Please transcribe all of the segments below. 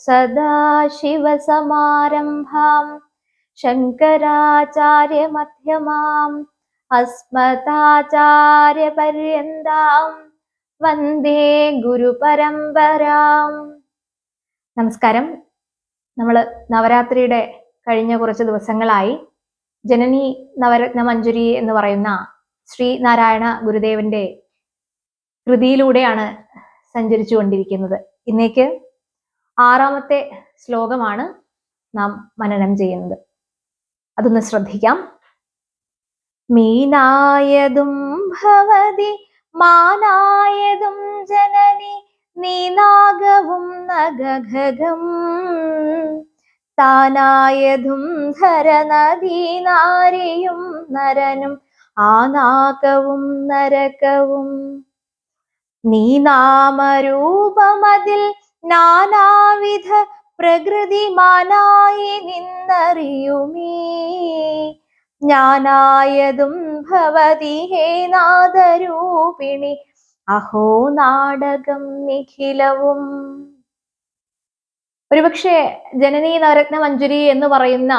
സദാശിവസമാരംഭാം. ശങ്കരാചാര്യമധ്യമാം. അസ്മദാചാര്യപര്യന്താം. വന്ദേ ഗുരുപരമ്പരാം. നമസ്കാരം. നമ്മൾ നവരാത്രിയുടെ കഴിഞ്ഞ കുറച്ച് ദിവസങ്ങളായി ജനനി നവരത്ന മഞ്ജുരി എന്ന് പറയുന്ന ശ്രീനാരായണ ഗുരുദേവന്റെ കൃതിയിലൂടെയാണ് സഞ്ചരിച്ചു കൊണ്ടിരിക്കുന്നത് ഇന്നേക്ക് ആറാമത്തെ ശ്ലോകമാണ് നാം മനനം ചെയ്യുന്നത്. അതൊന്ന് ശ്രദ്ധിക്കാം. മീനായതും ഭവതി മാനായതും ജനനി നീനാഗവും നഗഘകം താനായതും ധരനദീനാരിയും നരനും ആനാകവും നരകവും. നീ നാമരൂപമതിൽ നാനാവിധ പ്രകൃതിമാനായി നിന്നറിയുമേ. ജ്ഞാനായതും ഭവതി ഹേ നാദരൂപിണി അഹോ നാടകം നിഖിലവും. ഒരുപക്ഷെ ജനനീ നവരത്ന മഞ്ജുരി എന്ന് പറയുന്ന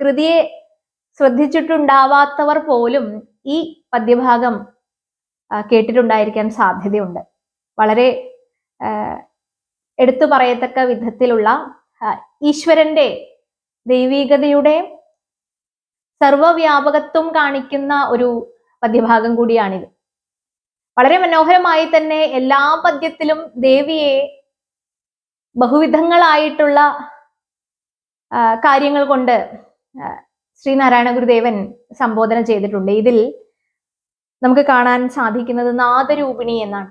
കൃതിയെ ശ്രദ്ധിച്ചിട്ടുണ്ടാവാത്തവർ പോലും ഈ പദ്യഭാഗം കേട്ടിട്ടുണ്ടായിരിക്കാൻ സാധ്യതയുണ്ട്. വളരെ എടുത്തു പറയത്തക്ക വിധത്തിലുള്ള ഈശ്വരന്റെ ദൈവീകതയുടെ സർവവ്യാപകത്വം കാണിക്കുന്ന ഒരു പദ്യഭാഗം കൂടിയാണിത്. വളരെ മനോഹരമായി തന്നെ എല്ലാ പദ്യത്തിലും ദേവിയെ ബഹുവിധങ്ങളായിട്ടുള്ള കാര്യങ്ങൾ കൊണ്ട് ശ്രീനാരായണ ഗുരുദേവൻ സംബോധന ചെയ്തിട്ടുണ്ട്. ഇതിൽ നമുക്ക് കാണാൻ സാധിക്കുന്നത് നാദരൂപിണി എന്നാണ്.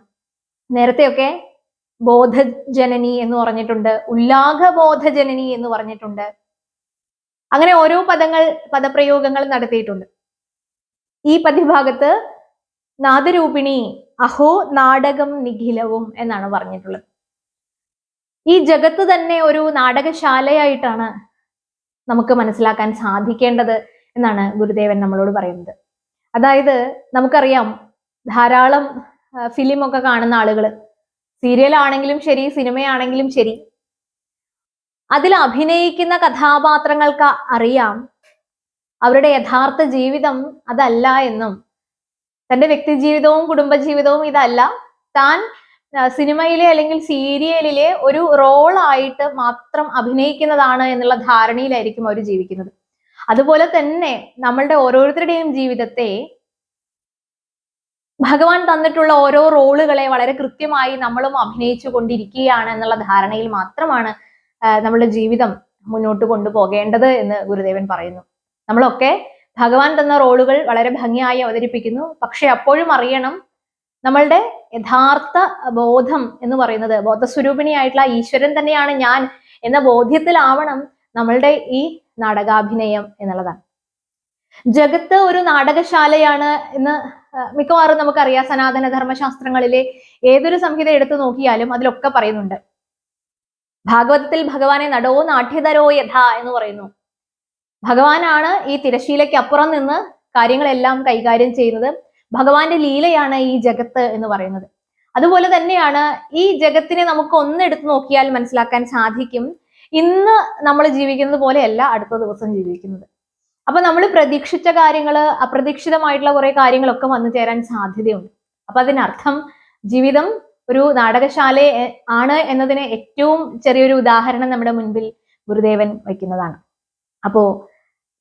നേരത്തെയൊക്കെ ബോധജനനി എന്ന് പറഞ്ഞിട്ടുണ്ട് ഉല്ലാഘ ബോധജനനി എന്ന് പറഞ്ഞിട്ടുണ്ട്. അങ്ങനെ ഓരോ പദങ്ങൾ പദപ്രയോഗങ്ങൾ നടത്തിയിട്ടുണ്ട്. ഈ പദ്യഭാഗത്ത് നാദരൂപിണി അഹോ നാടകം നിഖിലവും എന്നാണ് പറഞ്ഞിട്ടുള്ളത്. ഈ ജഗത്ത് തന്നെ ഒരു നാടകശാലയായിട്ടാണ് നമുക്ക് മനസ്സിലാക്കാൻ സാധിക്കേണ്ടത് എന്നാണ് ഗുരുദേവൻ നമ്മളോട് പറയുന്നത്. അതായത് നമുക്കറിയാം ധാരാളം ഫിലിമൊക്കെ കാണുന്ന ആളുകൾ സീരിയൽ ആണെങ്കിലും ശരി സിനിമയാണെങ്കിലും ശരി. അതിൽ അഭിനയിക്കുന്ന കഥാപാത്രങ്ങൾക്ക് അറിയാം. അവരുടെ യഥാർത്ഥ ജീവിതം അതല്ല എന്നും. തന്റെ വ്യക്തി ജീവിതവും കുടുംബജീവിതവും ഇതല്ല. താൻ സിനിമയിലെ അല്ലെങ്കിൽ സീരിയലിലെ ഒരു റോളായിട്ട് മാത്രം അഭിനയിക്കുന്നതാണ് എന്നുള്ള ധാരണയിലായിരിക്കും അവർ ജീവിക്കുന്നത്. അതുപോലെ തന്നെ നമ്മളുടെ ഓരോരുത്തരുടെയും ജീവിതത്തെ ഭഗവാൻ തന്നിട്ടുള്ള ഓരോ റോളുകളെ വളരെ കൃത്യമായി നമ്മളും അഭിനയിച്ചു കൊണ്ടിരിക്കുകയാണ് എന്നുള്ള ധാരണയിൽ മാത്രമാണ് നമ്മുടെ ജീവിതം മുന്നോട്ട് കൊണ്ടുപോകേണ്ടത് എന്ന് ഗുരുദേവൻ പറയുന്നു. നമ്മളൊക്കെ ഭഗവാൻ തന്ന റോളുകൾ വളരെ ഭംഗിയായി അവതരിപ്പിക്കുന്നു. പക്ഷെ അപ്പോഴും അറിയണം നമ്മളുടെ യഥാർത്ഥ ബോധം എന്ന് പറയുന്നത് ബോധസ്വരൂപിണിയായിട്ടുള്ള ഈശ്വരൻ തന്നെയാണ് ഞാൻ എന്ന ബോധ്യത്തിലാവണം നമ്മളുടെ ഈ നാടകാഭിനയം എന്നുള്ളതാണ്. ജഗത്ത് ഒരു നാടകശാലയാണ് എന്ന് മിക്കവാറും നമുക്കറിയാം സനാതന ധർമ്മശാസ്ത്രങ്ങളിലെ ഏതൊരു സംഹിത എടുത്തു നോക്കിയാലും അതിലൊക്കെ പറയുന്നുണ്ട്. ഭാഗവതത്തിൽ ഭഗവാനെ നടോ നാഠ്യതരോ യഥ എന്ന് പറയുന്നു. ഭഗവാനാണ് ഈ തിരശീലയ്ക്ക് അപ്പുറം നിന്ന് കാര്യങ്ങളെല്ലാം കൈകാര്യം ചെയ്യുന്നത്. ഭഗവാന്റെ ലീലയാണ് ഈ ജഗത്ത് എന്ന് പറയുന്നത്. അതുപോലെ തന്നെയാണ് ഈ ജഗത്തിനെ നമുക്ക് ഒന്നെടുത്ത് നോക്കിയാൽ മനസ്സിലാക്കാൻ സാധിക്കും. ഇന്ന് നമ്മൾ ജീവിക്കുന്നത് പോലെയല്ല അടുത്ത ദിവസം ജീവിക്കുന്നത്. അപ്പൊ നമ്മൾ പ്രതീക്ഷിച്ച കാര്യങ്ങൾ അപ്രതീക്ഷിതമായിട്ടുള്ള കുറെ കാര്യങ്ങളൊക്കെ വന്നു ചേരാൻ സാധ്യതയുണ്ട്. അപ്പൊ അതിനർത്ഥം ജീവിതം ഒരു നാടകശാല ആണ് എന്നതിന് ഏറ്റവും ചെറിയൊരു ഉദാഹരണം നമ്മുടെ മുൻപിൽ ഗുരുദേവൻ വയ്ക്കുന്നതാണ്. അപ്പോ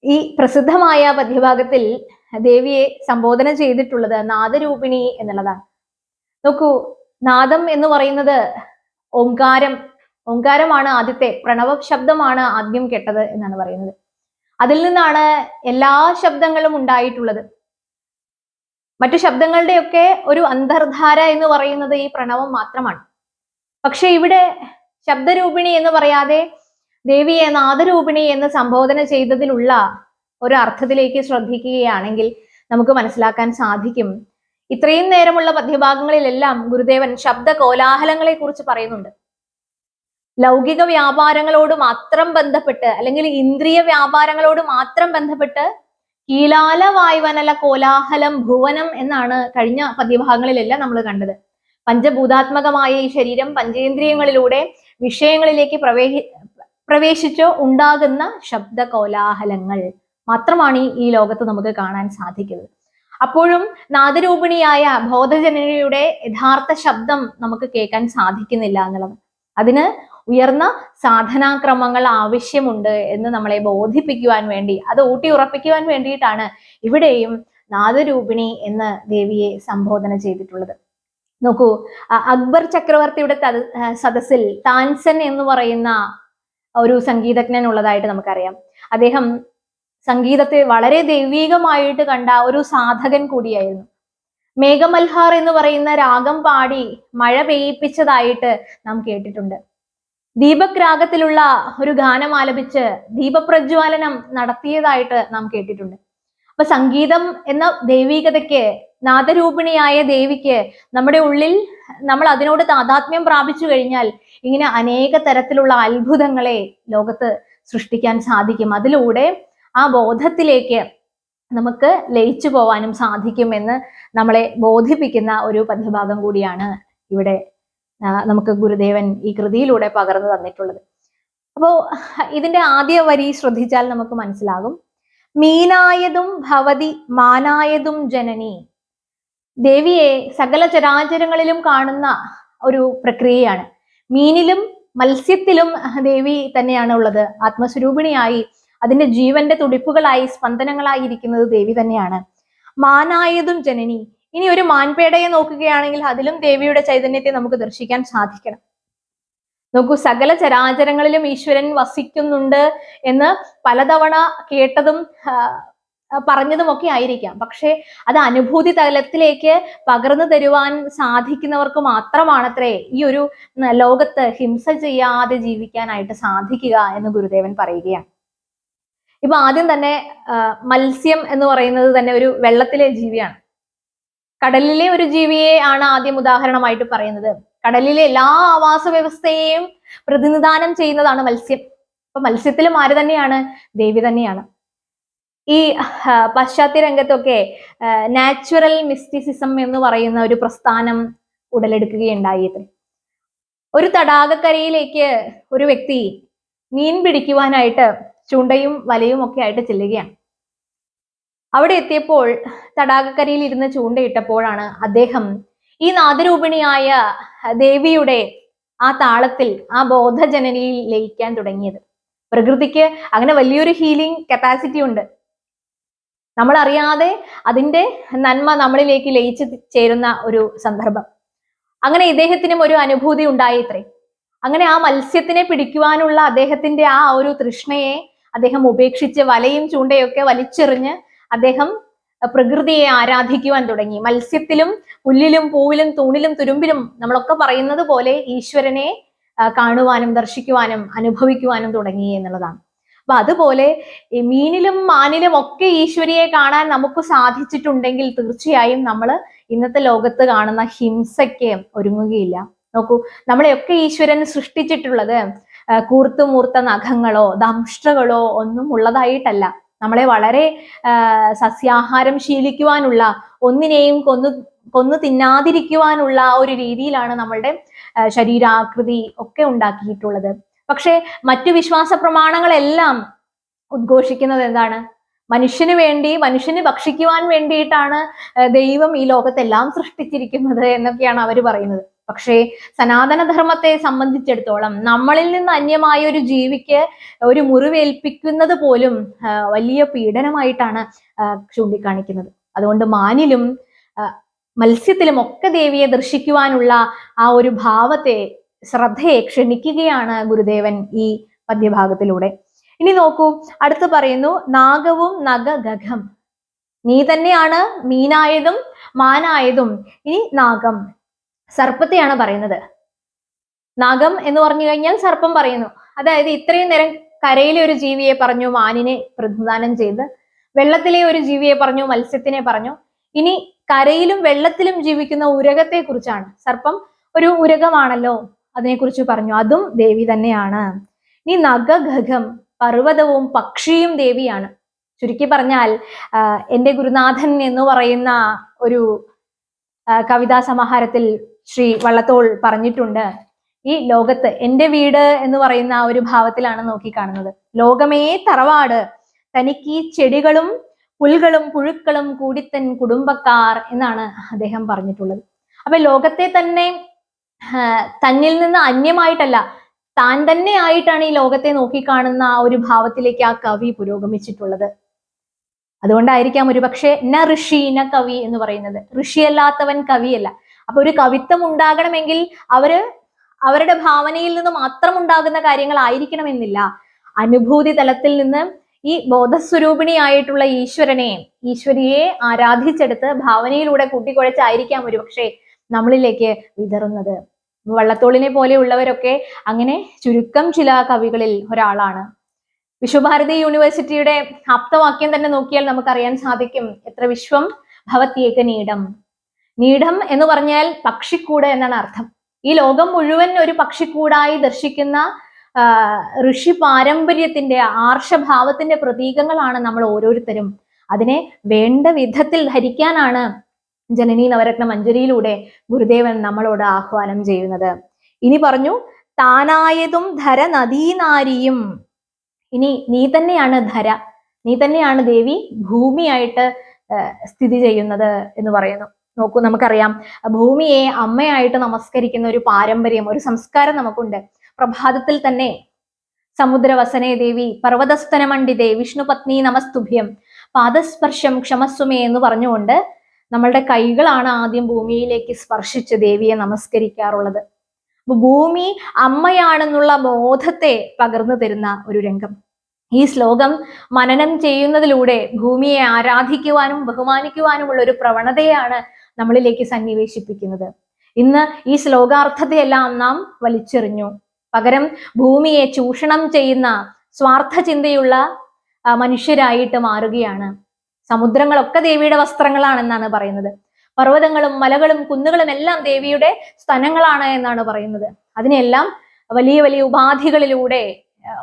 ഈ പ്രസിദ്ധമായ പദ്യഭാഗത്തിൽ ദേവിയെ സംബോധന ചെയ്തിട്ടുള്ളത് നാദരൂപിണി എന്നുള്ളതാണ്. നോക്കൂ നാദം എന്ന് പറയുന്നത് ഓംകാരം ഓംകാരമാണ് ആദ്യത്തെ പ്രണവ ശബ്ദമാണ് ആദ്യം കേട്ടത് എന്നാണ് പറയുന്നത്. അതിൽ നിന്നാണ് എല്ലാ ശബ്ദങ്ങളും ഉണ്ടായിട്ടുള്ളത്. മറ്റു ശബ്ദങ്ങളുടെയൊക്കെ ഒരു അന്തർധാര എന്ന് പറയുന്നത് ഈ പ്രണവം മാത്രമാണ്. പക്ഷെ ഇവിടെ ശബ്ദരൂപിണി എന്ന് പറയാതെ ദേവിയെ നാദരൂപിണി എന്ന് സംബോധന ചെയ്തതിലുള്ള ഒരു അർത്ഥത്തിലേക്ക് ശ്രദ്ധിക്കുകയാണെങ്കിൽ നമുക്ക് മനസ്സിലാക്കാൻ സാധിക്കും. ഇത്രയും നേരമുള്ള പദ്യഭാഗങ്ങളിലെല്ലാം ഗുരുദേവൻ ശബ്ദ കോലാഹലങ്ങളെ കുറിച്ച് പറയുന്നുണ്ട്. ലൗകിക വ്യാപാരങ്ങളോട് മാത്രം ബന്ധപ്പെട്ട് അല്ലെങ്കിൽ ഇന്ദ്രിയ വ്യാപാരങ്ങളോട് മാത്രം ബന്ധപ്പെട്ട് കീലാല വായുവനല കോലാഹലം ഭുവനം എന്നാണ് കഴിഞ്ഞ പദ്യഭാഗങ്ങളിലെല്ലാം നമ്മൾ കണ്ടത്. പഞ്ചഭൂതാത്മകമായ ഈ ശരീരം പഞ്ചേന്ദ്രിയങ്ങളിലൂടെ വിഷയങ്ങളിലേക്ക് പ്രവേശി പ്രവേശിച്ചോ ഉണ്ടാകുന്ന ശബ്ദ കോലാഹലങ്ങൾ മാത്രമാണ് ഈ ലോകത്ത് നമുക്ക് കാണാൻ സാധിക്കുന്നത്. അപ്പോഴും നാദരൂപിണിയായ ബോധജനനിയുടെ യഥാർത്ഥ ശബ്ദം നമുക്ക് കേൾക്കാൻ സാധിക്കുന്നില്ല എന്നുള്ളത്. അതിന് ഉയർന്ന സാധനാക്രമങ്ങൾ ആവശ്യമുണ്ട് എന്ന് നമ്മളെ ബോധിപ്പിക്കുവാൻ വേണ്ടി അത് ഊട്ടി ഉറപ്പിക്കുവാൻ വേണ്ടിയിട്ടാണ് ഇവിടെയും നാദരൂപിണി എന്ന് ദേവിയെ സംബോധന ചെയ്തിട്ടുള്ളത്. നോക്കൂ അക്ബർ ചക്രവർത്തിയുടെ സദസ്സിൽ താൻസൻ എന്ന് പറയുന്ന ഒരു സംഗീതജ്ഞൻ ഉള്ളതായിട്ട് നമുക്കറിയാം. അദ്ദേഹം സംഗീതത്തെ വളരെ ദൈവീകമായിട്ട് കണ്ട ഒരു സാധകൻ കൂടിയായിരുന്നു. മേഘമൽഹാർ എന്ന് പറയുന്ന രാഗം പാടി മഴ പെയ്യിപ്പിച്ചതായിട്ട് നാം കേട്ടിട്ടുണ്ട്. ദീപക് രാഗത്തിലുള്ള ഒരു ഗാനം ആലപിച്ച് ദീപപ്രജ്വാലനം നടത്തിയതായിട്ട് നാം കേട്ടിട്ടുണ്ട്. അപ്പൊ സംഗീതം എന്ന ദൈവികതയ്ക്ക് നാദരൂപിണിയായ ദേവിക്ക് നമ്മുടെ ഉള്ളിൽ നമ്മൾ അതിനോട് താതാത്മ്യം പ്രാപിച്ചു കഴിഞ്ഞാൽ ഇങ്ങനെ അനേക തരത്തിലുള്ള അത്ഭുതങ്ങളെ ലോകത്ത് സൃഷ്ടിക്കാൻ സാധിക്കും. അതിലൂടെ ആ ബോധത്തിലേക്ക് നമുക്ക് ലയിച്ചു പോവാനും സാധിക്കുമെന്ന് നമ്മളെ ബോധിപ്പിക്കുന്ന ഒരു പദ്യഭാഗം കൂടിയാണ് ഇവിടെ നമുക്ക് ഗുരുദേവൻ ഈ കൃതിയിലൂടെ പകർന്നു തന്നിട്ടുള്ളത്. അപ്പോ ഇതിന്റെ ആദ്യ വരി ശ്രദ്ധിച്ചാൽ നമുക്ക് മനസ്സിലാകും. മീനായതും ഭവതി മാനായതും ജനനി. ദേവിയെ സകല ചരാചരങ്ങളിലും കാണുന്ന ഒരു പ്രക്രിയയാണ്. മീനിലും മത്സ്യത്തിലും ദേവി തന്നെയാണ് ഉള്ളത്. ആത്മസ്വരൂപിണിയായി അതിന്റെ ജീവന്റെ തുടിപ്പുകളായി സ്പന്ദനങ്ങളായി ഇരിക്കുന്നത് ദേവി തന്നെയാണ്. മാനായതും ജനനി. ഇനി ഒരു മാൻപേടയെ നോക്കുകയാണെങ്കിൽ അതിലും ദേവിയുടെ ചൈതന്യത്തെ നമുക്ക് ദർശിക്കാൻ സാധിക്കണം. നോക്കൂ സകല ചരാചരങ്ങളിലും ഈശ്വരൻ വസിക്കുന്നുണ്ട് എന്ന് പലതവണ കേട്ടതും പറഞ്ഞതുമൊക്കെ ആയിരിക്കാം. പക്ഷേ അത് അനുഭൂതി തലത്തിലേക്ക് പകർന്നു തരുവാൻ സാധിക്കുന്നവർക്ക് മാത്രമാണത്രേ ഈ ഒരു ലോകത്ത് ഹിംസ ചെയ്യാതെ ജീവിക്കാനായിട്ട് സാധിക്കുക എന്ന് ഗുരുദേവൻ പറയുകയാണ്. ഇപ്പൊ ആദ്യം തന്നെ മത്സ്യം എന്ന് പറയുന്നത് തന്നെ ഒരു വെള്ളത്തിലെ ജീവിയാണ്. കടലിലെ ഒരു ജീവിയെ ആണ് ആദ്യം ഉദാഹരണമായിട്ട് പറയുന്നത്. കടലിലെ എല്ലാ ആവാസ വ്യവസ്ഥയെയും പ്രതിനിധാനം ചെയ്യുന്നതാണ് മത്സ്യം. അപ്പൊ മത്സ്യത്തിലും ആര് തന്നെയാണ്? ദേവി തന്നെയാണ്. ഈ പാശ്ചാത്യ രംഗത്തൊക്കെ നാച്ചുറൽ മിസ്റ്റിസിസം എന്ന് പറയുന്ന ഒരു പ്രസ്ഥാനം ഉടലെടുക്കുകയുണ്ടായി. ഒരു തടാകക്കരയിലേക്ക് ഒരു വ്യക്തി മീൻ പിടിക്കുവാനായിട്ട് ചൂണ്ടയും വലയും ഒക്കെ ആയിട്ട് ചെല്ലുകയാണ്. അവിടെ എത്തിയപ്പോൾ തടാകക്കരയിൽ ഇരുന്ന് ചൂണ്ടയിട്ടപ്പോഴാണ് അദ്ദേഹം ഈ നാദരൂപിണിയായ ദേവിയുടെ ആ താളത്തിൽ ആ ബോധജനനിയിൽ ലയിക്കാൻ തുടങ്ങിയത്. പ്രകൃതിക്ക് അങ്ങനെ വലിയൊരു ഹീലിംഗ് കപ്പാസിറ്റി ഉണ്ട്. നമ്മൾ അറിയാതെ അതിന്റെ നന്മ നമ്മളിലേക്ക് ലയിച്ചു ചേരുന്ന ഒരു സന്ദർഭം. അങ്ങനെ ഇദ്ദേഹത്തിനും ഒരു അനുഭൂതി ഉണ്ടായിത്രേ അങ്ങനെ ആ മത്സ്യത്തിനെ പിടിക്കുവാനുള്ള അദ്ദേഹത്തിന്റെ ആ ഒരു തൃഷ്ണയെ അദ്ദേഹം ഉപേക്ഷിച്ച് വലയും ചൂണ്ടയൊക്കെ വലിച്ചെറിഞ്ഞ് അദ്ദേഹം പ്രകൃതിയെ ആരാധിക്കുവാൻ തുടങ്ങി. മത്സ്യത്തിലും പുല്ലിലും പൂവിലും തൂണിലും തുരുമ്പിലും നമ്മളൊക്കെ പറയുന്നത് പോലെ ഈശ്വരനെ കാണുവാനും ദർശിക്കുവാനും അനുഭവിക്കുവാനും തുടങ്ങി എന്നുള്ളതാണ്. അപ്പൊ അതുപോലെ മീനിലും മാനിലും ഒക്കെ ഈശ്വരിയെ കാണാൻ നമുക്ക് സാധിച്ചിട്ടുണ്ടെങ്കിൽ തീർച്ചയായും നമ്മൾ ഇന്നത്തെ ലോകത്ത് കാണുന്ന ഹിംസയ്ക്ക് ഒരുങ്ങുകയില്ല. നോക്കൂ നമ്മളെയൊക്കെ ഈശ്വരൻ സൃഷ്ടിച്ചിട്ടുള്ളത് കൂർത്തുമൂർത്ത നഖങ്ങളോ ദംഷ്ടകളോ ഒന്നും ഉള്ളതായിട്ടല്ല. നമ്മളെ വളരെ സസ്യാഹാരം ശീലിക്കുവാനുള്ള ഒന്നിനെയും കൊന്നു കൊന്നു തിന്നാതിരിക്കുവാനുള്ള ഒരു രീതിയിലാണ് നമ്മളുടെ ശരീരാകൃതി ഒക്കെ ഉണ്ടാക്കിയിട്ടുള്ളത്. പക്ഷേ മറ്റു വിശ്വാസ പ്രമാണങ്ങളെല്ലാം ഉദ്ഘോഷിക്കുന്നത് എന്താണ്? മനുഷ്യന് വേണ്ടി മനുഷ്യന് ഭക്ഷിക്കുവാൻ വേണ്ടിയിട്ടാണ് ദൈവം ഈ ലോകത്തെല്ലാം സൃഷ്ടിച്ചിരിക്കുന്നത് എന്നൊക്കെയാണ് അവർ പറയുന്നത്. പക്ഷേ സനാതനധർമ്മത്തെ സംബന്ധിച്ചിടത്തോളം നമ്മളിൽ നിന്ന് അന്യമായ ഒരു ജീവിക്ക് ഒരു മുറിവേൽപ്പിക്കുന്നത് പോലും വലിയ പീഡനമായിട്ടാണ് ചൂണ്ടിക്കാണിക്കുന്നത്. അതുകൊണ്ട് മാനിലും മത്സ്യത്തിലും ഒക്കെ ദേവിയെ ദർശിക്കുവാനുള്ള ആ ഒരു ഭാവത്തെ ശ്രദ്ധയെ ക്ഷണിക്കുകയാണ് ഗുരുദേവൻ ഈ പദ്യഭാഗത്തിലൂടെ. ഇനി നോക്കൂ അടുത്ത് പറയുന്നു നാഗവും നഗ നഗഗം നീ തന്നെയാണ് മീനായതും മാനായതും. ഇനി നാഗം. സർപ്പത്തെയാണ് പറയുന്നത്. നാഗം എന്ന് പറഞ്ഞു കഴിഞ്ഞാൽ സർപ്പം പറയുന്നു. അതായത് ഇത്രയും നേരം കരയിലെ ഒരു ജീവിയെ പറഞ്ഞു മാനിനെ പ്രതിദാനം ചെയ്ത് വെള്ളത്തിലെ ഒരു ജീവിയെ പറഞ്ഞു മത്സ്യത്തിനെ പറഞ്ഞു. ഇനി കരയിലും വെള്ളത്തിലും ജീവിക്കുന്ന ഉരകത്തെ കുറിച്ചാണ് സർപ്പം ഒരു ഉരകമാണല്ലോ അതിനെക്കുറിച്ച് പറഞ്ഞു. അതും ദേവി തന്നെയാണ്. ഇനി നഗഗം പർവതവും പക്ഷിയും ദേവിയാണ്. ചുരുക്കി പറഞ്ഞാൽ എന്റെ ഗുരുനാഥൻ എന്ന് പറയുന്ന ഒരു കവിതാ സമാഹാരത്തിൽ ശ്രീ വള്ളത്തോൾ പറഞ്ഞിട്ടുണ്ട്. ഈ ലോകത്ത് എന്റെ വീട് എന്ന് പറയുന്ന ആ ഒരു ഭാവത്തിലാണ് നോക്കിക്കാണുന്നത്. ലോകമേ തറവാട്. തനിക്ക് ചെടികളും പുൽകളും പുഴുക്കളും കൂടിത്തൻ കുടുംബക്കാർ എന്നാണ് അദ്ദേഹം പറഞ്ഞിട്ടുള്ളത്. അപ്പൊ ലോകത്തെ തന്നെ തന്നിൽ നിന്ന് അന്യമായിട്ടല്ല താൻ തന്നെ ആയിട്ടാണ് ഈ ലോകത്തെ നോക്കിക്കാണുന്ന ആ ഒരു ഭാവത്തിലേക്ക് ആ കവി പുരോഗമിച്ചിട്ടുള്ളത്. അതുകൊണ്ടായിരിക്കാം ഒരു പക്ഷേ ന ഋഷി ന കവി എന്ന് പറയുന്നത്. ഋഷിയല്ലാത്തവൻ കവിയല്ല. അപ്പൊ ഒരു കവിത്വം ഉണ്ടാകണമെങ്കിൽ അവർ അവരുടെ ഭാവനയിൽ നിന്ന് മാത്രം ഉണ്ടാകുന്ന കാര്യങ്ങളായിരിക്കണമെന്നില്ല അനുഭൂതി തലത്തിൽ നിന്ന് ഈ ബോധസ്വരൂപിണിയായിട്ടുള്ള ഈശ്വരനെ ഈശ്വരിയെ ആരാധിച്ചെടുത്ത് ഭാവനയിലൂടെ കൂട്ടിക്കുഴച്ചായിരിക്കാം ഒരുപക്ഷെ നമ്മളിലേക്ക് വിതറുന്നത്. വള്ളത്തോളിനെ പോലെയുള്ളവരൊക്കെ അങ്ങനെ ചുരുക്കം ചില കവികളിൽ ഒരാളാണ്. വിശ്വഭാരതി യൂണിവേഴ്സിറ്റിയുടെ ആപ്തവാക്യം തന്നെ നോക്കിയാൽ നമുക്കറിയാൻ സാധിക്കും എത്ര വിശ്വം ഭവത്യേക നീടം എന്ന് പറഞ്ഞാൽ പക്ഷിക്കൂട് എന്നാണ് അർത്ഥം. ഈ ലോകം മുഴുവൻ ഒരു പക്ഷിക്കൂടായി ദർശിക്കുന്ന ഋഷി പാരമ്പര്യത്തിന്റെ ആർഷഭാവത്തിന്റെ പ്രതീകങ്ങളാണ് നമ്മൾ ഓരോരുത്തരും. അതിനെ വേണ്ട വിധത്തിൽ ധരിക്കാനാണ് ജനനി നവരത്ന മഞ്ജരിയിലൂടെ ഗുരുദേവൻ നമ്മളോട് ആഹ്വാനം ചെയ്യുന്നത്. ഇനി പറഞ്ഞു താനായതും ധര നദീനാരിയും. ഇനി നീ തന്നെയാണ് ധര. നീ തന്നെയാണ് ദേവി ഭൂമിയായിട്ട് സ്ഥിതി ചെയ്യുന്നത് എന്ന് പറയുന്നു. നോക്കൂ നമുക്കറിയാം. ഭൂമിയെ അമ്മയായിട്ട് നമസ്കരിക്കുന്ന ഒരു പാരമ്പര്യം ഒരു സംസ്കാരം നമുക്കുണ്ട്. പ്രഭാതത്തിൽ തന്നെ സമുദ്രവസനേ ദേവി പർവതസ്തനമണ്ഡിതേ മണ്ഡിതേ വിഷ്ണുപത്നി നമസ്തുഭ്യം പാദസ്പർശം ക്ഷമസ്വമേ എന്ന് പറഞ്ഞുകൊണ്ട് നമ്മളുടെ കൈകളാണ് ആദ്യം ഭൂമിയിലേക്ക് സ്പർശിച്ച് ദേവിയെ നമസ്കരിക്കാറുള്ളത്. ഭൂമി അമ്മയാണെന്നുള്ള ബോധത്തെ പകർന്നു തരുന്ന ഒരു രംഗം. ഈ ശ്ലോകം മനനം ചെയ്യുന്നതിലൂടെ ഭൂമിയെ ആരാധിക്കുവാനും ബഹുമാനിക്കുവാനുമുള്ള ഒരു പ്രവണതയാണ് നമ്മളിലേക്ക് സന്നിവേശിപ്പിക്കുന്നത്. ഇന്ന് ഈ ശ്ലോകാർത്ഥതയെല്ലാം നാം വലിച്ചെറിഞ്ഞു. പകരം ഭൂമിയെ ചൂഷണം ചെയ്യുന്ന സ്വാർത്ഥ ചിന്തയുള്ള മനുഷ്യരായിട്ട് മാറുകയാണ്. സമുദ്രങ്ങളൊക്കെ ദേവിയുടെ വസ്ത്രങ്ങളാണെന്നാണ് പറയുന്നത്. പർവതങ്ങളും മലകളും കുന്നുകളും എല്ലാം ദേവിയുടെ സ്ഥലങ്ങളാണ് എന്നാണ് പറയുന്നത്. അതിനെല്ലാം വലിയ വലിയ ഉപാധികളിലൂടെ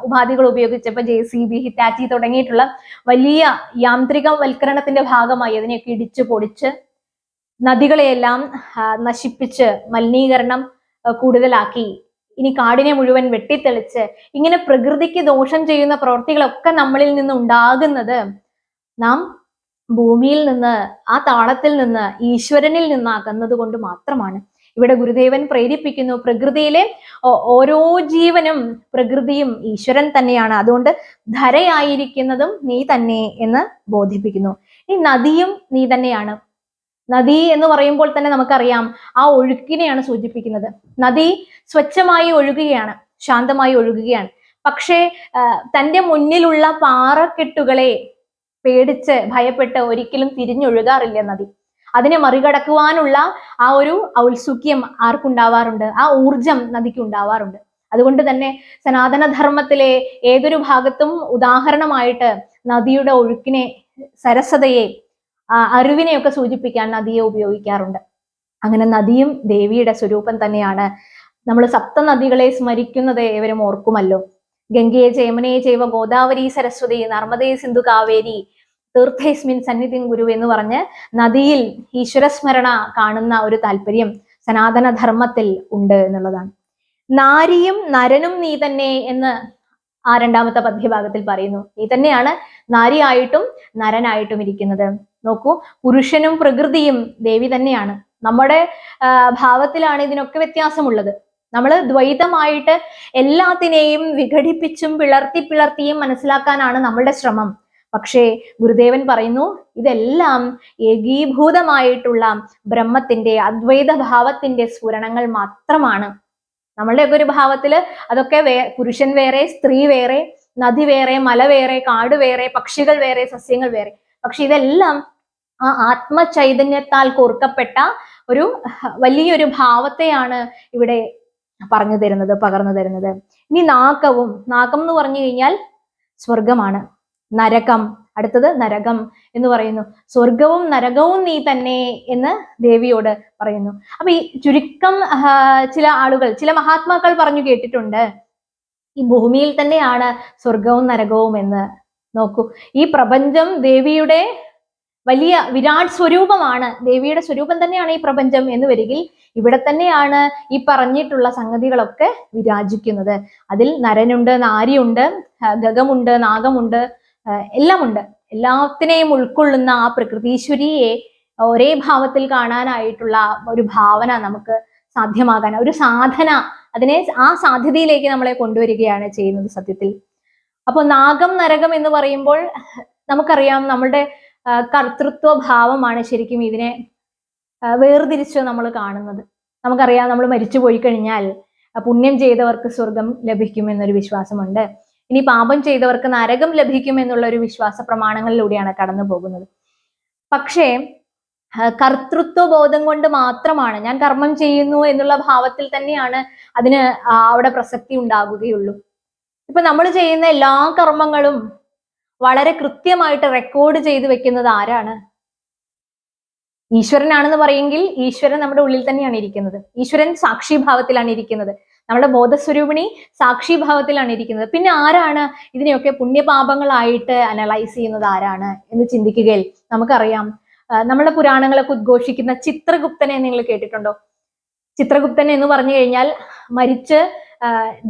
ഉപാധികൾ ഉപയോഗിച്ചപ്പോൾ ജെ സി ബി ഹിറ്റാച്ചി തുടങ്ങിയിട്ടുള്ള വലിയ യാന്ത്രികവൽക്കരണത്തിന്റെ ഭാഗമായി അതിനെയൊക്കെ ഇടിച്ചു പൊടിച്ച് നദികളെയെല്ലാം നശിപ്പിച്ച് മലിനീകരണം കൂടുതലാക്കി. ഇനി കാടിനെ മുഴുവൻ വെട്ടിത്തെളിച്ച് ഇങ്ങനെ പ്രകൃതിക്ക് ദോഷം ചെയ്യുന്ന പ്രവൃത്തികളൊക്കെ നമ്മളിൽ നിന്ന് ഉണ്ടാകുന്നത് നാം ഭൂമിയിൽ നിന്ന് ആ താളത്തിൽ നിന്ന് ഈശ്വരനിൽ നിന്ന് അകന്നത് കൊണ്ട് മാത്രമാണ്. ഇവിടെ ഗുരുദേവൻ പ്രേരിപ്പിക്കുന്നു പ്രകൃതിയിലെ ഓരോ ജീവനും പ്രകൃതിയും ഈശ്വരൻ തന്നെയാണ്. അതുകൊണ്ട് ധരയായിരിക്കുന്നതും നീ തന്നെ എന്ന് ബോധിപ്പിക്കുന്നു. ഈ നദിയും നീ തന്നെയാണ്. നദി എന്ന് പറയുമ്പോൾ തന്നെ നമുക്കറിയാം ആ ഒഴുക്കിനെയാണ് സൂചിപ്പിക്കുന്നത്. നദി സ്വച്ഛമായി ഒഴുകുകയാണ് ശാന്തമായി ഒഴുകുകയാണ്. പക്ഷേ തന്റെ മുന്നിലുള്ള പാറക്കെട്ടുകളെ പേടിച്ച് ഭയപ്പെട്ട് ഒരിക്കലും തിരിഞ്ഞൊഴുകാറില്ല നദി. അതിനെ മറികടക്കുവാനുള്ള ആ ഒരു ഔത്സുക്യം ആർക്കുണ്ടാവാറുണ്ട്? ആ ഊർജം നദിക്ക് ഉണ്ടാവാറുണ്ട് അതുകൊണ്ട് തന്നെ സനാതനധർമ്മത്തിലെ ഏതൊരു ഭാഗത്തും ഉദാഹരണമായിട്ട് നദിയുടെ ഒഴുക്കിനെ സരസതയെ അറിവിനെയൊക്കെ സൂചിപ്പിക്കാൻ നദിയെ ഉപയോഗിക്കാറുണ്ട്. അങ്ങനെ നദിയും ദേവിയുടെ സ്വരൂപം തന്നെയാണ്. നമ്മൾ സപ്തനദികളെ സ്മരിക്കുന്നത് ഏവരും ഓർക്കുമല്ലോ. ഗംഗയെ ജയമനയെ ചെയ്വ ഗോദാവരി സരസ്വതി നർമ്മദേ സിന്ധു കാവേരി തീർത്ഥേസ്മിൻ സന്നിധിൻ ഗുരു എന്ന് പറഞ്ഞ് നദിയിൽ ഈശ്വരസ്മരണ കാണുന്ന ഒരു താല്പര്യം സനാതന ധർമ്മത്തിൽ ഉണ്ട് എന്നുള്ളതാണ്. നാരിയും നരനും നീ തന്നെ എന്ന് ആ രണ്ടാമത്തെ പദ്യഭാഗത്തിൽ പറയുന്നു. നീ തന്നെയാണ് നാരിയായിട്ടും നരനായിട്ടും ഇരിക്കുന്നത്. നോക്കൂ പുരുഷനും പ്രകൃതിയും ദേവി തന്നെയാണ്. നമ്മുടെ ഭാവത്തിലാണ് ഇതിനൊക്കെ വ്യത്യാസമുള്ളത്. നമ്മൾ ദ്വൈതമായിട്ട് എല്ലാത്തിനെയും വിഘടിപ്പിച്ചും പിളർത്തി പിളർത്തിയും മനസ്സിലാക്കാനാണ് നമ്മളുടെ ശ്രമം. പക്ഷേ ഗുരുദേവൻ പറയുന്നു ഇതെല്ലാം ഏകീഭൂതമായിട്ടുള്ള ബ്രഹ്മത്തിന്റെ അദ്വൈത ഭാവത്തിന്റെ സ്ഫുരണങ്ങൾ മാത്രമാണ്. നമ്മളുടെയൊക്കെ ഒരു ഭാവത്തിൽ അതൊക്കെ വേ പുരുഷൻ വേറെ സ്ത്രീ വേറെ നദി വേറെ മല വേറെ കാട് വേറെ പക്ഷികൾ വേറെ സസ്യങ്ങൾ വേറെ. പക്ഷെ ഇതെല്ലാം ആ ആത്മചൈതന്യത്താൽ കോർക്കപ്പെട്ട ഒരു വലിയൊരു ഭാവത്തെയാണ് ഇവിടെ പറഞ്ഞു തരുന്നത് പകർന്നു തരുന്നത്. ഇനി നാക്കവും നാക്കം എന്ന് പറഞ്ഞു കഴിഞ്ഞാൽ സ്വർഗമാണ് നരകം അടുത്തത് നരകം എന്ന് പറയുന്നു. സ്വർഗവും നരകവും നീ തന്നെ എന്ന് ദേവിയോട് പറയുന്നു. അപ്പൊ ഈ ചുരുക്കം ചില ആളുകൾ ചില മഹാത്മാക്കൾ പറഞ്ഞു കേട്ടിട്ടുണ്ട്. ഈ ഭൂമിയിൽ തന്നെയാണ് സ്വർഗവും നരകവും എന്ന്. നോക്കൂ. ഈ പ്രപഞ്ചം ദേവിയുടെ വലിയ വിരാട് സ്വരൂപമാണ്. ദേവിയുടെ സ്വരൂപം തന്നെയാണ് ഈ പ്രപഞ്ചം എന്ന് വരികിൽ ഇവിടെ തന്നെയാണ് ഈ പറഞ്ഞിട്ടുള്ള സംഗതികളൊക്കെ വിരാജിക്കുന്നത്. അതിൽ നരനുണ്ട് നാരിയുണ്ട് ഗഗമുണ്ട് നാഗമുണ്ട് എല്ലാമുണ്ട്. എല്ലാത്തിനെയും ഉൾക്കൊള്ളുന്ന ആ പ്രകൃതീശ്വരിയെ ഒരേ ഭാവത്തിൽ കാണാനായിട്ടുള്ള ഒരു ഭാവന നമുക്ക് സാധ്യമാകാൻ ഒരു സാധന അതിനെ ആ സാധ്യതയിലേക്ക് നമ്മളെ കൊണ്ടുവരികയാണ് ചെയ്യുന്നത് സത്യത്തിൽ. അപ്പോൾ നാഗം നരകം എന്ന് പറയുമ്പോൾ നമുക്കറിയാം നമ്മളുടെ കർത്തൃത്വ ഭാവമാണ് ശരിക്കും ഇതിനെ വേർതിരിച്ച് നമ്മൾ കാണുന്നത്. നമുക്കറിയാം നമ്മൾ മരിച്ചു പോയി കഴിഞ്ഞാൽ പുണ്യം ചെയ്തവർക്ക് സ്വർഗം ലഭിക്കും എന്നൊരു വിശ്വാസമുണ്ട്. ഇനി പാപം ചെയ്തവർക്ക് നരകം ലഭിക്കും എന്നുള്ള ഒരു വിശ്വാസ പ്രമാണങ്ങളിലൂടെയാണ് കടന്നു പോകുന്നത്. പക്ഷേ കർത്തൃത്വ ബോധം കൊണ്ട് മാത്രമാണ് ഞാൻ കർമ്മം ചെയ്യുന്നു എന്നുള്ള ഭാവത്തിൽ തന്നെയാണ് അതിന് അവിടെ പ്രസക്തി ഉണ്ടാകുകയുള്ളൂ. ഇപ്പൊ നമ്മൾ ചെയ്യുന്ന എല്ലാ കർമ്മങ്ങളും വളരെ കൃത്യമായിട്ട് റെക്കോർഡ് ചെയ്ത് വെക്കുന്നത് ആരാണ്? ഈശ്വരനാണെന്ന് പറയുമെങ്കിൽ ഈശ്വരൻ നമ്മുടെ ഉള്ളിൽ തന്നെയാണ് ഇരിക്കുന്നത്. ഈശ്വരൻ സാക്ഷിഭാവത്തിലാണ് ഇരിക്കുന്നത്. നമ്മുടെ ബോധസ്വരൂപിണി സാക്ഷിഭാവത്തിലാണ് ഇരിക്കുന്നത്. പിന്നെ ആരാണ് ഇതിനെയൊക്കെ പുണ്യപാപങ്ങളായിട്ട് അനലൈസ് ചെയ്യുന്നത് ആരാണ് എന്ന് ചിന്തിക്കുകയിൽ നമുക്കറിയാം. നമ്മുടെ പുരാണങ്ങളൊക്കെ ഉദ്ഘോഷിക്കുന്ന ചിത്രഗുപ്തനെ നിങ്ങൾ കേട്ടിട്ടുണ്ടോ? ചിത്രഗുപ്തൻ എന്ന് പറഞ്ഞു കഴിഞ്ഞാൽ മരിച്ച്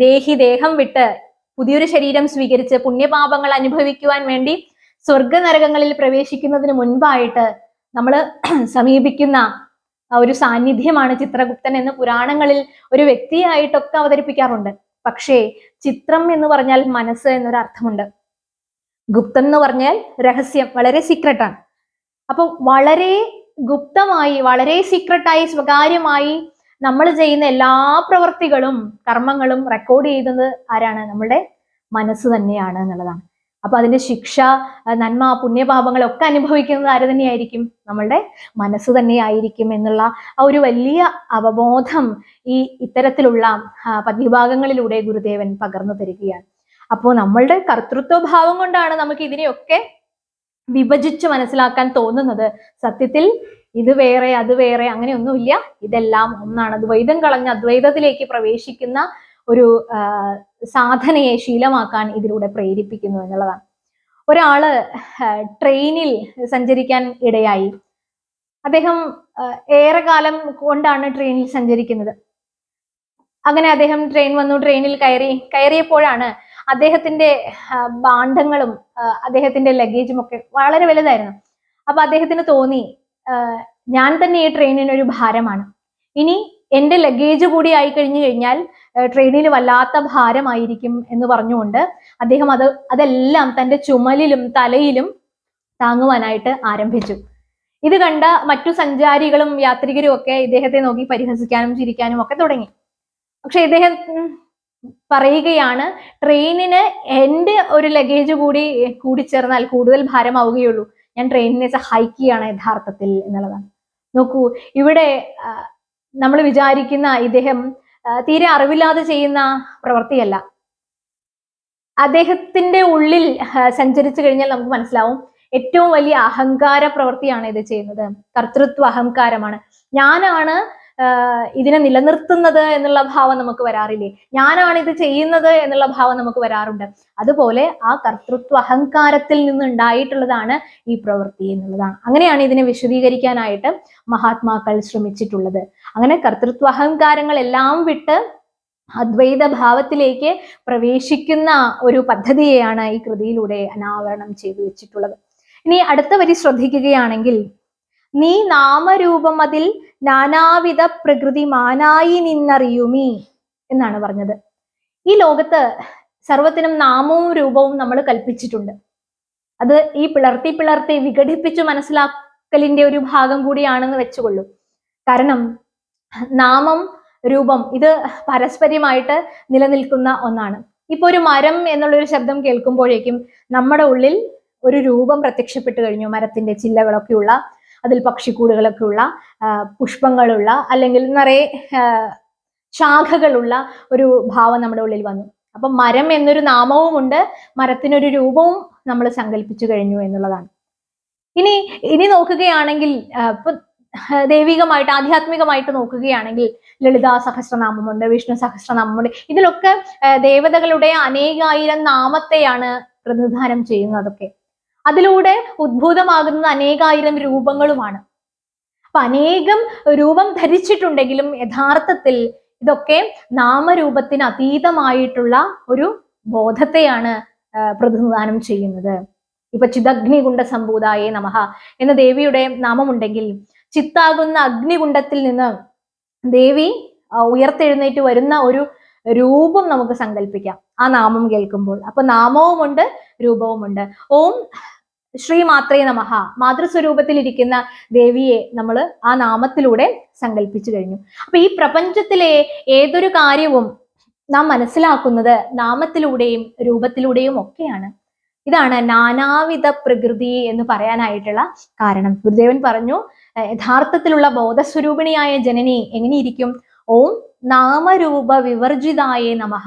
ദേഹി ദേഹം വിട്ട് പുതിയൊരു ശരീരം സ്വീകരിച്ച് പുണ്യപാപങ്ങൾ അനുഭവിക്കുവാൻ വേണ്ടി സ്വർഗനരകങ്ങളിൽ പ്രവേശിക്കുന്നതിന് മുൻപായിട്ട് നമ്മൾ സമീപിക്കുന്ന ഒരു സാന്നിധ്യമാണ് ചിത്രഗുപ്തൻ എന്ന് പുരാണങ്ങളിൽ ഒരു വ്യക്തിയായിട്ടൊക്കെ അവതരിപ്പിക്കാറുണ്ട്. പക്ഷേ ചിത്രം എന്ന് പറഞ്ഞാൽ മനസ്സ് എന്നൊരു അർത്ഥമുണ്ട്. ഗുപ്തൻ എന്ന് പറഞ്ഞാൽ രഹസ്യം വളരെ സീക്രട്ടാണ് അപ്പൊ വളരെ ഗുപ്തമായി വളരെ സീക്രട്ടായി സ്വകാര്യമായി നമ്മൾ ചെയ്യുന്ന എല്ലാ പ്രവൃത്തികളും കർമ്മങ്ങളും റെക്കോർഡ് ചെയ്യുന്നത് ആരാണ്? നമ്മുടെ മനസ്സ് തന്നെയാണ് എന്നുള്ളതാണ്. അപ്പൊ അതിന്റെ ശിക്ഷ നന്മ പുണ്യപാപങ്ങളൊക്കെ അനുഭവിക്കുന്നത് ആര് തന്നെയായിരിക്കും? നമ്മളുടെ മനസ്സ് തന്നെയായിരിക്കും എന്നുള്ള ആ ഒരു വലിയ അവബോധം ഈ ഇത്തരത്തിലുള്ള പദ്യഭാഗങ്ങളിലൂടെ ഗുരുദേവൻ പകർന്നു തരികയാണ്. അപ്പോൾ നമ്മളുടെ കർത്തൃത്വ ഭാവം കൊണ്ടാണ് നമുക്ക് ഇതിനെയൊക്കെ വിഭജിച്ച് മനസ്സിലാക്കാൻ തോന്നുന്നത്. സത്യത്തിൽ ഇത് വേറെ അത് വേറെ അങ്ങനെയൊന്നുമില്ല. ഇതെല്ലാം ഒന്നാണ്. ദ്വൈതം കളഞ്ഞ് അദ്വൈതത്തിലേക്ക് പ്രവേശിക്കുന്ന ഒരു സാധനയെ ശീലമാക്കാൻ ഇതിലൂടെ പ്രേരിപ്പിക്കുന്നു എന്നുള്ളതാണ്. ഒരാൾ ട്രെയിനിൽ സഞ്ചരിക്കാൻ ഇടയായി. അദ്ദേഹം ഏറെ കാലം കൊണ്ടാണ് ട്രെയിനിൽ സഞ്ചരിക്കുന്നത്. അങ്ങനെ അദ്ദേഹം ട്രെയിൻ വന്നു. ട്രെയിനിൽ കയറി കയറിയപ്പോഴാണ് അദ്ദേഹത്തിന്റെ ഭാണ്ഡങ്ങളും അദ്ദേഹത്തിന്റെ ലഗേജും ഒക്കെ വളരെ വലുതായിരുന്നു. അപ്പൊ അദ്ദേഹത്തിന് തോന്നി ഞാൻ തന്നെ ഈ ട്രെയിനിന് ഒരു ഭാരമാണ്. ഇനി എന്റെ ലഗേജ് കൂടി ആയി കഴിഞ്ഞു കഴിഞ്ഞാൽ ട്രെയിനിൽ വല്ലാത്ത ഭാരമായിരിക്കും എന്ന് പറഞ്ഞുകൊണ്ട് അദ്ദേഹം അത് അതെല്ലാം തന്റെ ചുമലിലും തലയിലും താങ്ങുവാനായിട്ട് ആരംഭിച്ചു. ഇത് കണ്ട മറ്റു സഞ്ചാരികളും യാത്രികരും ഒക്കെ ഇദ്ദേഹത്തെ നോക്കി പരിഹസിക്കാനും ചിരിക്കാനും ഒക്കെ തുടങ്ങി. പക്ഷെ ഇദ്ദേഹം പറയുകയാണ് ട്രെയിനിന് എന്റെ ഒരു ലഗേജ് കൂടി കൂടിച്ചേർന്നാൽ കൂടുതൽ ഭാരമാവുകയുള്ളൂ. ഞാൻ ട്രെയിനിനെ സഹായിക്കുകയാണ് യഥാർത്ഥത്തിൽ എന്നുള്ളതാണ്. നോക്കൂ ഇവിടെ നമ്മൾ വിചാരിക്കുന്ന ഇദ്ദേഹം തീരെ അറിവില്ലാതെ ചെയ്യുന്ന പ്രവൃത്തിയല്ല. അദ്ദേഹത്തിന്റെ ഉള്ളിൽ സഞ്ചരിച്ചു കഴിഞ്ഞാൽ നമുക്ക് മനസ്സിലാവും ഏറ്റവും വലിയ അഹങ്കാര പ്രവൃത്തിയാണ് ഇത് ചെയ്യുന്നത്. കർത്തൃത്വ അഹങ്കാരമാണ്. ഞാനാണ് ഇതിനെ നിലനിർത്തുന്നത് എന്നുള്ള ഭാവം നമുക്ക് വരാറില്ലേ? ഞാനാണ് ഇത് ചെയ്യുന്നത് എന്നുള്ള ഭാവം നമുക്ക് വരാറുണ്ട്. അതുപോലെ ആ കർത്തൃത്വ അഹങ്കാരത്തിൽ നിന്ന് ഉണ്ടായിട്ടുള്ളതാണ് ഈ പ്രവൃത്തി എന്നുള്ളതാണ്. അങ്ങനെയാണ് ഇതിനെ വിശദീകരിക്കാനായിട്ട് മഹാത്മാക്കൾ ശ്രമിച്ചിട്ടുള്ളത്. അങ്ങനെ കർത്തൃത്വ അഹങ്കാരങ്ങളെല്ലാം വിട്ട് അദ്വൈത ഭാവത്തിലേക്ക് പ്രവേശിക്കുന്ന ഒരു പദ്ധതിയെയാണ് ഈ കൃതിയിലൂടെ അനാവരണം ചെയ്തു വെച്ചിട്ടുള്ളത്. ഇനി അടുത്ത വരി ശ്രദ്ധിക്കുകയാണെങ്കിൽ നീ നാമരൂപം അതിൽ നാനാവിധ പ്രകൃതി മാനായി നിന്നറിയുമീ എന്നാണ് പറഞ്ഞത്. ഈ ലോകത്ത് സർവത്തിനും നാമവും രൂപവും നമ്മൾ കൽപ്പിച്ചിട്ടുണ്ട്. അത് ഈ പിളർത്തി പിളർത്തി വിഘടിപ്പിച്ചു മനസ്സിലാക്കലിന്റെ ഒരു ഭാഗം കൂടിയാണെന്ന് വെച്ചുകൊള്ളൂ. കാരണം നാമം രൂപം ഇത് പരസ്പര്യമായിട്ട് നിലനിൽക്കുന്ന ഒന്നാണ്. ഇപ്പൊ ഒരു മരം എന്നുള്ളൊരു ശബ്ദം കേൾക്കുമ്പോഴേക്കും നമ്മുടെ ഉള്ളിൽ ഒരു രൂപം പ്രത്യക്ഷപ്പെട്ടു കഴിഞ്ഞു മരത്തിന്റെ ചില്ലകളൊക്കെയുള്ള അതിൽ പക്ഷിക്കൂടുകളൊക്കെ ഉള്ള പുഷ്പങ്ങളുള്ള അല്ലെങ്കിൽ നിറയെ ശാഖകളുള്ള ഒരു ഭാവം നമ്മുടെ ഉള്ളിൽ വന്നു. അപ്പൊ മരം എന്നൊരു നാമവുമുണ്ട് മരത്തിനൊരു രൂപവും നമ്മൾ സങ്കല്പിച്ചു കഴിഞ്ഞു എന്നുള്ളതാണ്. ഇനി ഇനി നോക്കുകയാണെങ്കിൽ ഇപ്പൊ ദൈവികമായിട്ട് ആധ്യാത്മികമായിട്ട് നോക്കുകയാണെങ്കിൽ ലളിതാ സഹസ്രനാമമുണ്ട് വിഷ്ണു സഹസ്രനാമമുണ്ട്. ഇതിലൊക്കെ ദേവതകളുടെ അനേകായിരം നാമത്തെയാണ് പ്രതിനിധാനം ചെയ്യുന്നതൊക്കെ. അതിലൂടെ ഉദ്ഭൂതമാകുന്നത് അനേകായിരം രൂപങ്ങളുമാണ്. അപ്പൊ അനേകം രൂപം ധരിച്ചിട്ടുണ്ടെങ്കിലും യഥാർത്ഥത്തിൽ ഇതൊക്കെ നാമരൂപത്തിന് അതീതമായിട്ടുള്ള ഒരു ബോധത്തെയാണ് പ്രതിനിധാനം ചെയ്യുന്നത്. ഇപ്പൊ ചിതഗ്നികുണ്ട സമ്പൂതായേ നമഹ എന്ന ദേവിയുടെ നാമമുണ്ടെങ്കിൽ ചിത്താകുന്ന അഗ്നികുണ്ടത്തിൽ നിന്ന് ദേവി ഉയർത്തെഴുന്നേറ്റ് വരുന്ന ഒരു രൂപം നമുക്ക് സങ്കല്പിക്കാം ആ നാമം കേൾക്കുമ്പോൾ. അപ്പൊ നാമവുമുണ്ട് രൂപവുമുണ്ട്. ഓം ശ്രീ മാത്രേ നമഃ മാതൃസ്വരൂപത്തിലിരിക്കുന്ന ദേവിയെ നമ്മൾ ആ നാമത്തിലൂടെ സങ്കല്പിച്ചു കഴിഞ്ഞു. അപ്പൊ ഈ പ്രപഞ്ചത്തിലെ ഏതൊരു കാര്യവും നാം മനസ്സിലാക്കുന്നത് നാമത്തിലൂടെയും രൂപത്തിലൂടെയും ഒക്കെയാണ്. ഇതാണ് നാനാവിധ പ്രകൃതി എന്ന് പറയാനായിട്ടുള്ള കാരണം. ഗുരുദേവൻ പറഞ്ഞു "ഏർ യഥാർത്ഥത്തിലുള്ള ബോധസ്വരൂപിണിയായ ജനനി എങ്ങനെയിരിക്കും? ഓം നാമരൂപ വിവർജിതായേ നമഃ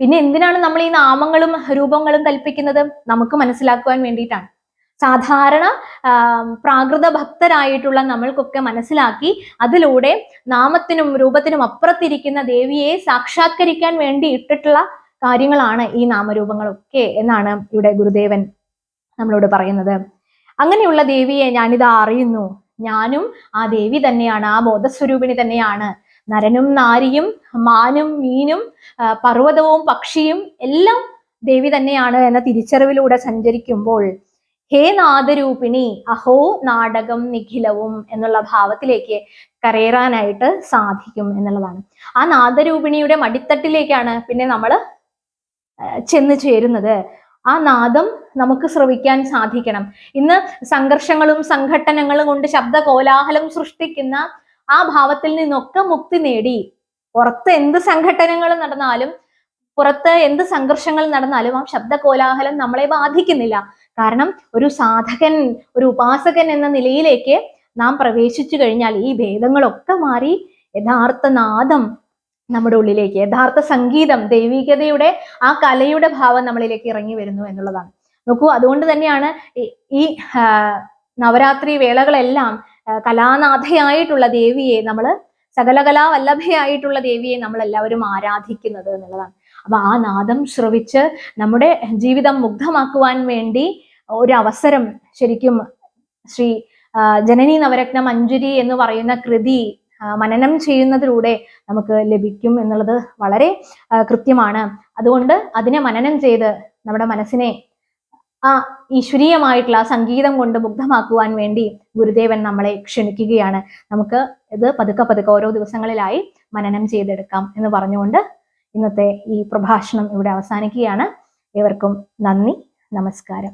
പിന്നെ എന്തിനാണ് നമ്മൾ ഈ നാമങ്ങളും രൂപങ്ങളും കൽപ്പിക്കുന്നത്? നമുക്ക് മനസ്സിലാക്കുവാൻ വേണ്ടിയിട്ടാണ്. സാധാരണ പ്രാകൃത ഭക്തരായിട്ടുള്ള നമ്മൾക്കൊക്കെ മനസ്സിലാക്കി അതിലൂടെ നാമത്തിനും രൂപത്തിനും അപ്പുറത്തിരിക്കുന്ന ദേവിയെ സാക്ഷാത്കരിക്കാൻ വേണ്ടി ഇട്ടിട്ടുള്ള കാര്യങ്ങളാണ് ഈ നാമരൂപങ്ങളൊക്കെ എന്നാണ് ഇവിടെ ഗുരുദേവൻ നമ്മളോട് പറയുന്നത്. അങ്ങനെയുള്ള ദേവിയെ ഞാനിതാ അറിയുന്നു. ഞാനും ആ ദേവി തന്നെയാണ് ആ ബോധസ്വരൂപിണി തന്നെയാണ്. നരനും നാരിയും മാനും മീനും പർവതവും പക്ഷിയും എല്ലാം ദേവി തന്നെയാണ് എന്ന തിരിച്ചറിവിലൂടെ സഞ്ചരിക്കുമ്പോൾ ഹേ നാദരൂപിണി അഹോ നാടകം നിഖിലവും എന്നുള്ള ഭാവത്തിലേക്ക് കരയറാനായിട്ട് സാധിക്കും എന്നുള്ളതാണ്. ആ നാദരൂപിണിയുടെ മടിത്തട്ടിലേക്കാണ് പിന്നെ നമ്മൾ ചെന്ന് ചേരുന്നത്. ആ നാദം നമുക്ക് ശ്രവിക്കാൻ സാധിക്കണം. ഇന്ന് സംഘർഷങ്ങളും സംഘട്ടനങ്ങളും കൊണ്ട് ശബ്ദ കോലാഹലം സൃഷ്ടിക്കുന്ന ആ ഭാവത്തിൽ നിന്നൊക്കെ മുക്തി നേടി. പുറത്ത് എന്ത് സംഘട്ടനങ്ങൾ നടന്നാലും പുറത്ത് എന്ത് സംഘർഷങ്ങൾ നടന്നാലും ആ ശബ്ദ കോലാഹലം നമ്മളെ ബാധിക്കുന്നില്ല. കാരണം ഒരു സാധകൻ ഒരു ഉപാസകൻ എന്ന നിലയിലേക്ക് നാം പ്രവേശിച്ചു കഴിഞ്ഞാൽ ഈ ഭേദങ്ങളൊക്കെ മാറി യഥാർത്ഥ നാദം നമ്മുടെ ഉള്ളിലേക്ക് യഥാർത്ഥ സംഗീതം ദൈവികതയുടെ ആ കലയുടെ ഭാവം നമ്മളിലേക്ക് ഇറങ്ങി വരുന്നു എന്നുള്ളതാണ്. നോക്കൂ അതുകൊണ്ട് തന്നെയാണ് ഈ- നവരാത്രി വേളകളെല്ലാം കലാനാഥയായിട്ടുള്ള ദേവിയെ നമ്മൾ സകലകലാ വല്ലഭയായിട്ടുള്ള ദേവിയെ നമ്മൾ എല്ലാവരും ആരാധിക്കുന്നത് എന്നുള്ളതാണ്. അപ്പൊ ആ നാദം ശ്രവിച്ച് നമ്മുടെ ജീവിതം മുഗ്ധമാക്കുവാൻ വേണ്ടി ഒരു അവസരം ശരിക്കും ശ്രീ ജനനി നവരത്ന മഞ്ജുരി എന്ന് പറയുന്ന കൃതി മനനം ചെയ്യുന്നതിലൂടെ നമുക്ക് ലഭിക്കും എന്നുള്ളത് വളരെ കൃത്യമാണ്. അതുകൊണ്ട് അതിനെ മനനം ചെയ്ത് നമ്മുടെ മനസ്സിനെ ആ ഈശ്വരീയമായിട്ടുള്ള സംഗീതം കൊണ്ട് മുഗ്ധമാക്കുവാൻ വേണ്ടി ഗുരുദേവൻ നമ്മളെ ക്ഷണിക്കുകയാണ്. നമുക്ക് ഇത് പതുക്കെ പതുക്കെ ഓരോ ദിവസങ്ങളിലായി മനനം ചെയ്തെടുക്കാം എന്ന് പറഞ്ഞുകൊണ്ട് ഇന്നത്തെ ഈ പ്രഭാഷണം ഇവിടെ അവസാനിക്കുകയാണ്. ഏവർക്കും നന്ദി നമസ്കാരം.